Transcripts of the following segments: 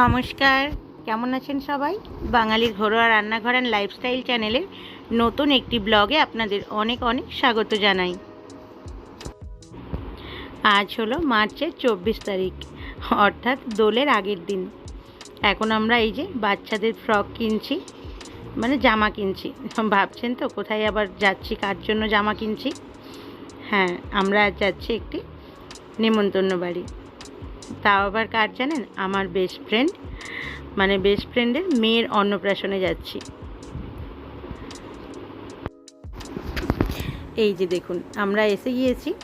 নমস্কার। কেমন আছেন সবাই? বাঙালির ঘরোয়া রান্নাঘর অ্যান্ড লাইফস্টাইল চ্যানেলের নতুন একটি ব্লগে আপনাদের অনেক অনেক স্বাগত জানাই। আজ হলো মার্চের চব্বিশ তারিখ, অর্থাৎ দোলের আগের দিন। এখন আমরা এই যে বাচ্চাদের ফ্রক কিনছি মানে জামা কিনছি। ভাবছেন তো, কোথায় আবার যাচ্ছি, কার জন্য জামা কিনছি? হ্যাঁ আমরা যাচ্ছি একটি নেমন্তন্ন বাড়ি। তাও আবার কার জানেন? আমার বেস্ট ফ্রেন্ড মানে বেস্ট ফ্রেন্ডের মেয়ের অন্নপ্রাশনে যাচ্ছি। এই যে দেখুন আমরা এসে গিয়েছি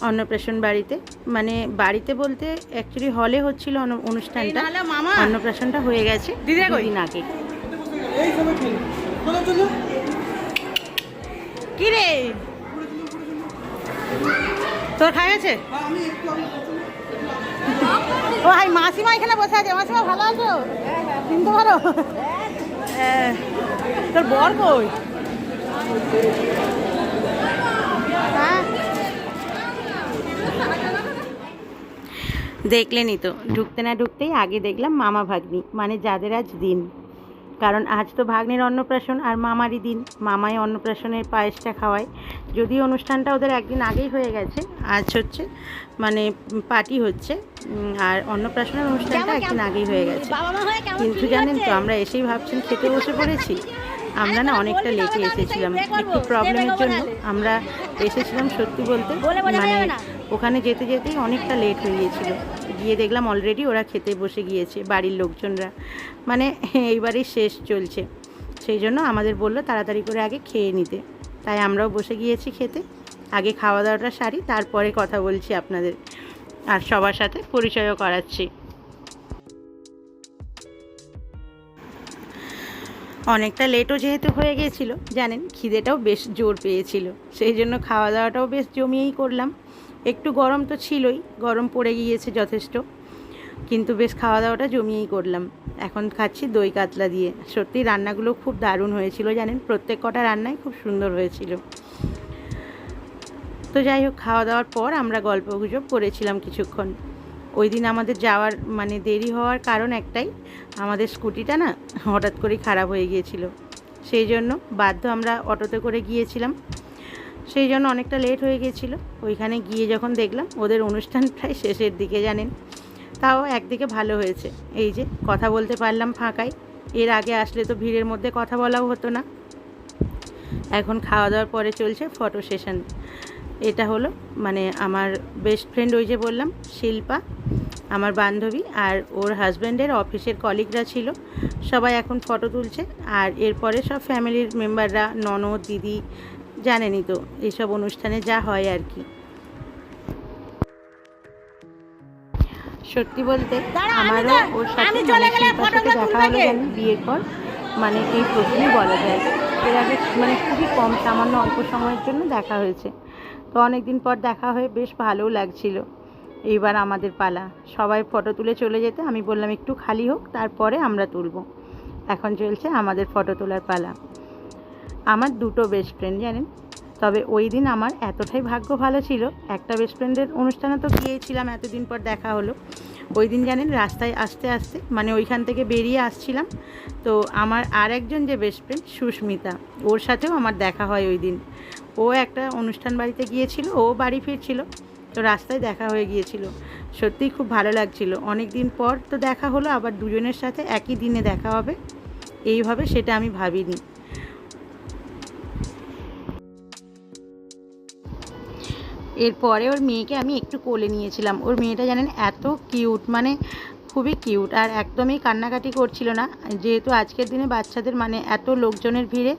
অন্নপ্রাশন বাড়িতে। মানে বাড়িতে বলতে অ্যাকচুয়ালি হলে হচ্ছিল অনু- অনুষ্ঠানটা। অন্নপ্রাশনটা হয়ে গেছে দিন আগে। কি রে তোর খাই আছে? ও হাই মাসিমা এখানে বসে আছে। মাসিমা ভালো আছো? চিনতে পারো? হ্যাঁ। তোর বর কই? হ্যাঁ? দেখলেনই তো ঢুকতে না ঢুকতেই আগে দেখলাম মামা ভাগ্নি মানে যাদের আজ দিন। কারণ আজ তো ভাগ্নের অন্নপ্রাশন আর মামারই দিন মামাই অন্নপ্রাশনের পায়েসটা খাওয়ায়। যদিও অনুষ্ঠানটা ওদের একদিন আগেই হয়ে গেছে আজ হচ্ছে মানে পার্টি হচ্ছে আর অন্নপ্রাশনের অনুষ্ঠানটা একদিন আগেই হয়ে গেছে। কিন্তু জানেন তো আমরা এসেই ভাবছেন খেতে বসে পড়েছি। আমরা না অনেকটা লেটে এসেছিলাম একটু প্রবলেমের জন্য। আমরা এসেছিলাম সত্যি বলতে মানে ওখানে যেতে যেতেই অনেকটা লেট হয়ে গিয়েছিল। গিয়ে দেখলাম অলরেডি ওরা খেতে বসে গিয়েছে বাড়ির লোকজনরা। মানে এইবারই শেষ চলছে। সেই জন্য আমাদের বলল তাড়াতাড়ি করে আগে খেয়ে নিতে। তাই আমরাও বসে গিয়েছি খেতে। আগে খাওয়া দাওয়াটা সারি, তারপরে কথা বলছি আপনাদের। আর সবার সাথে পরিচয়ও করাচ্ছি। অনেকটা লেটও যেহেতু হয়ে গিয়েছিল, জানেন, খিদেটাও বেশ জোর পেয়েছিল। সেই জন্য খাওয়া দাওয়াটাও বেশ জমিয়েই করলাম। একটু গরম তো ছিলই, গরম পড়ে গিয়েছে যথেষ্ট। কিন্তু বেশ খাওয়া দাওয়াটা জমিয়েই করলাম। এখন খাচ্ছি দই কাতলা দিয়ে। সত্যি রান্নাগুলো খুব দারুণ হয়েছিল, জানেন? প্রত্যেক কটা রান্নাই খুব সুন্দর হয়েছিল। তো যাই হোক খাওয়া দাওয়ার পর আমরা গল্প গুজব করেছিলাম কিছুক্ষণ। ওই দিন আমাদের যাওয়ার মানে দেরি হওয়ার কারণ একটাই, আমাদের স্কুটিটা না হঠাৎ করেই খারাপ হয়ে গিয়েছিল। সেই জন্য বাধ্য আমরা অটোতে করে গিয়েছিলাম। সেই জন্য অনেকটা লেট হয়ে গিয়েছিল। ওইখানে গিয়ে যখন দেখলাম, ওদের অনুষ্ঠান প্রায় শেষের দিকে, জানেন? তাও একদিকে ভালো হয়েছে। এই যে, কথা বলতে পারলাম ফাঁকায় এর আগে আসলে তো ভিড়ের মধ্যে কথা বলাও হতো না। এখন খাওয়া দাওয়ার পরে চলছে ফটো সেশন এটা হলো মানে আমার বেস্ট ফ্রেন্ড ওই যে বললাম, শিল্পা, আমার বান্ধবী আর ওর হাজব্যান্ডের অফিসের কলিগরা ছিল। সবাই এখন ফটো তুলছে আর এরপরে সব ফ্যামিলির মেম্বাররা ননদ, দিদি, জানেনই তো এইসব অনুষ্ঠানে যা হয় আর কি। সত্যি বলতে আমারও ওর সাথে মানে শিল্পার সাথে দেখা হলো জানি বিয়ের পর মানে এই প্রথমই বলা যায় এর আগে মানে খুবই কম সামান্য অল্প সময়ের জন্য দেখা হয়েছে। তো অনেক দিন পর দেখা হয়ে বেশ ভালোও লাগছিল। এইবার আমাদের পালা। সবাই ফটো তুলে চলে যেতে আমি বললাম একটু খালি হোক তারপরে আমরা তুলব। এখন চলছে আমাদের ফটো তোলার পালা। আমার দুটো বেস্ট ফ্রেন্ড জানেন? তবে ওই দিন আমার এতটাই ভাগ্য ভালো ছিল একটা বেস্ট ফ্রেন্ডের অনুষ্ঠানে তো গিয়েছিলাম এতদিন পর দেখা হলো। ওই দিন জানেন রাস্তায় আসতে আসতে মানে ওইখান থেকে বেরিয়ে আসছিলাম। তো আমার আর একজন যে বেস্ট ফ্রেন্ড সুস্মিতা, ওর সাথেও আমার দেখা হয় ওই দিন। ও একটা অনুষ্ঠান বাড়িতে গিয়েছিল, ও বাড়ি ফিরছিল, তো রাস্তায় দেখা হয়ে গিয়েছিল। সত্যিই খুব ভালো লাগছিল। অনেক দিন পর তো দেখা হলো, আবার দুজনের সাথে একই দিনে দেখা হবে। এইভাবে সেটা আমি ভাবিনি। এরপরে ওর মেয়েকে আমি একটু কোলে নিয়েছিলাম। ওর মেয়েটা জানেন এত কিউট মানে খুবই কিউট। আর একদমই কান্নাকাটি করছিল না। যেহেতু আজকের দিনে বাচ্চাদের মানে এত লোকজনের ভিড়ে,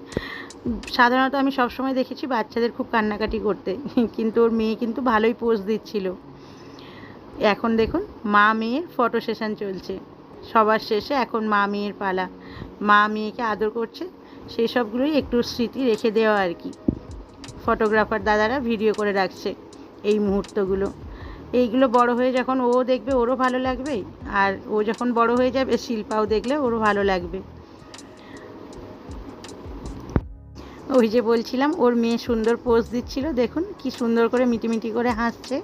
সাধারণত আমি সবসময় দেখেছি বাচ্চাদের খুব কান্নাকাটি করতে। কিন্তু ওর মেয়ে কিন্তু ভালোই পোজ দিচ্ছিল। এখন দেখুন, মা মেয়ের ফটো সেশন চলছে। সবার শেষে এখন মা মেয়ের পালা। মা মেয়েকে আদর করছে। সেই সবগুলোই একটু স্মৃতি রেখে দেওয়া আর কি। ফটোগ্রাফার দাদারা ভিডিও করে রাখছে। এই মুহূর্তগুলো। এইগুলো বড় হয়ে যখন ও দেখবে, ওরও ভালো লাগবে। আর ও যখন বড় হয়ে যাবে, শিল্পাও দেখলে ওরও ভালো লাগবে। ওই যে বলছিলাম, ওর মেয়ে সুন্দর পোজ দিচ্ছিল। দেখুন, কি সুন্দর করে মিটিমিটি করে হাসছে।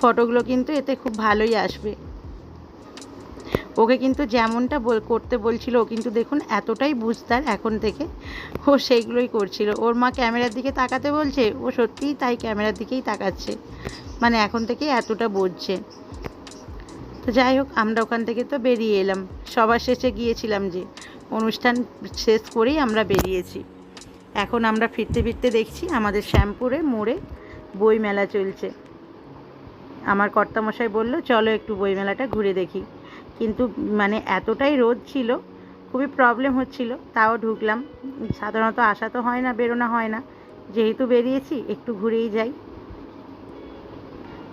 ফটোগুলো কিন্তু এতে খুব ভালোই আসবে। ওকে কিন্তু যেমনটা বল- করতে বলছিল, ও কিন্তু দেখুন এতটাই বুঝতার এখন থেকে। ও সেইগুলোই করছিল। ওর মা ক্যামেরার দিকে তাকাতে বলছে, ও সত্যিই তাই ক্যামেরার দিকেই তাকাচ্ছে। মানে এখন থেকেই এতটা বুঝছে। তো যাই হোক, আমরা ওখান থেকে তো বেরিয়ে এলাম। সবার শেষে গিয়েছিলাম যে, অনুষ্ঠান শেষ করেই আমরা বেরিয়েছি। এখন আমরা ফিরতে ফিরতে দেখছি আমাদের শ্যামপুরে মোড়ে বই মেলা চলছে। আমার কর্তামশাই বলল, চলো একটু বইমেলাটা ঘুরে দেখি। কিন্তু মানে এতটাই রোদ ছিল, খুবই প্রবলেম হচ্ছিল, তাও ঢুকলাম। সাধারণত আসা তো হয় না, বেরোনো হয় না। যেহেতু বেরিয়েছি, একটু ঘুরেই যাই।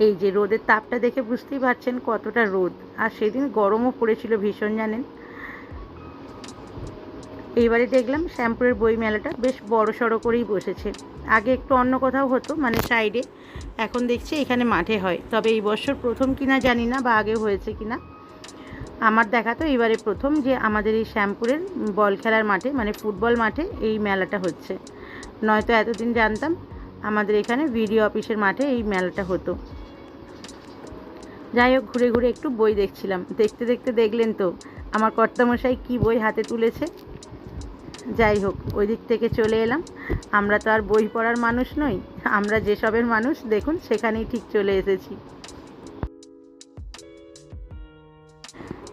এই যে রোদের তাপটা দেখে বুঝতেই পারছেন কতটা রোদ। আর সেদিন গরমও পড়েছিল ভীষণ জানেন। এইবারে দেখলাম শ্যাম্পুরের বই মেলাটা বেশ বড় সড়ো করেই বসেছে। আগে একটু অন্য কোথাও হতো মানে সাইডে এখন দেখছি এখানে মাঠে হয়। তবে এই বছর প্রথম কিনা জানি না বা আগে হয়েছে কিনা। আমার দেখা তো এবারে প্রথম যে আমাদের এই শ্যামপুরের বল খেলার মাঠে মানে ফুটবল মাঠে এই মেলাটা হচ্ছে। নয়তো এতদিন জানতাম আমাদের এখানে ভিডিও অফিসের মাঠে এই মেলাটা হতো। যাই হোক, ঘুরে ঘুরে একটু বই দেখছিলাম। দেখতে দেখতে দেখলেন তো আমার কর্তামশাই কি বই হাতে তুলেছে। যাই হোক, ওই দিক থেকে চলে এলাম। আমরা তো আর বই পড়ার মানুষ নই, আমরা যেসবের মানুষ, দেখুন সেখানেই ঠিক চলে এসেছি।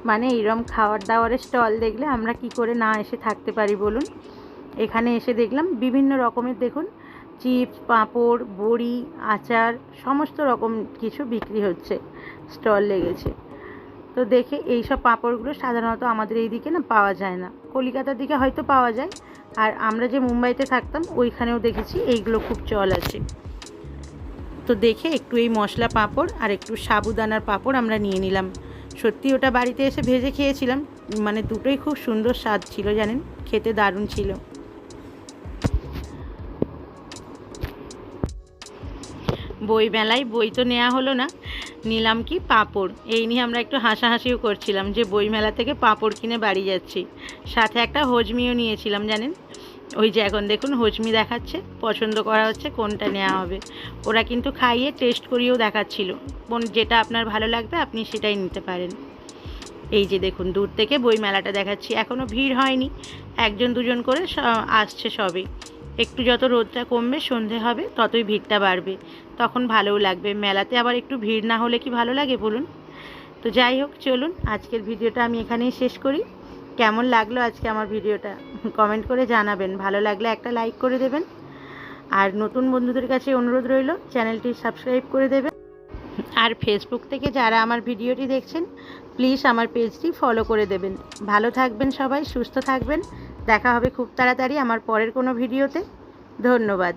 মানে এইরকম খাওয়ার দাওয়ারের স্টল দেখলে আমরা কি করে না এসে থাকতে পারি বলুন? এখানে এসে দেখলাম বিভিন্ন রকমের দেখুন, চিপস, পাঁপড়, বড়ি, আচার, সমস্ত রকম কিছু বিক্রি হচ্ছে, স্টল লেগেছে। তো দেখে এই সব পাঁপড়গুলো সাধারণত আমাদের এই দিকে না পাওয়া যায় না। কলিকাতার দিকে হয়তো পাওয়া যায়। আর আমরা যে মুম্বাইতে থাকতাম, ওইখানেও দেখেছি এইগুলো খুব চল আছে। তো দেখে একটু এই মশলা পাঁপড় আর একটু সাবুদানার পাঁপড় আমরা নিয়ে নিলাম। সত্যি ওটা বাড়িতে এসে ভেজে খেয়েছিলাম। মানে দুটোই খুব সুন্দর স্বাদ ছিল জানেন? খেতে দারুণ ছিল। বই মেলায় বই তো নেওয়া হলো না। নিলাম কি? পাঁপড়। এই নিয়ে আমরা একটু হাসাহাসিও করছিলাম যে বই মেলা থেকে পাঁপড় কিনে বাড়ি যাচ্ছি। সাথে একটা হজমিও নিয়েছিলাম জানেন? ওই যে এখন দেখুন হজমি দেখাচ্ছে, পছন্দ করা হচ্ছে কোনটা নেওয়া হবে। ওরা কিন্তু খাইয়ে টেস্ট করিয়েও দেখাচ্ছিল। কোন যেটা আপনার ভালো লাগবে আপনি সেটাই নিতে পারেন। এই যে দেখুন, দূর থেকে বই মেলাটা দেখাচ্ছি। এখনও ভিড় হয়নি। একজন দুজন করে আসছে সবে। একটু যত রোদটা কমবে, সন্ধে হবে, ততই ভিড়টা বাড়বে। তখন ভালোও লাগবে। মেলাতে আবার একটু ভিড় না হলে কি ভালো লাগে বলুন? তো যাই হোক, চলুন, আজকের ভিডিওটা আমি এখানেই শেষ করি। কেমন লাগল আজকে আমার ভিডিওটা? কমেন্ট করে জানাবেন। ভালো লাগলে একটা লাইক করে দেবেন। আর নতুন বন্ধুদের কাছে অনুরোধ রইল, চ্যানেলটি সাবস্ক্রাইব করে দেবেন। আর ফেসবুক থেকে যারা আমার ভিডিওটি দেখছেন প্লিজ আমার পেজটি ফলো করে দেবেন। ভালো থাকবেন সবাই, সুস্থ থাকবেন। দেখা হবে খুব তাড়াতাড়ি আমার পরের কোনো ভিডিওতে। ধন্যবাদ।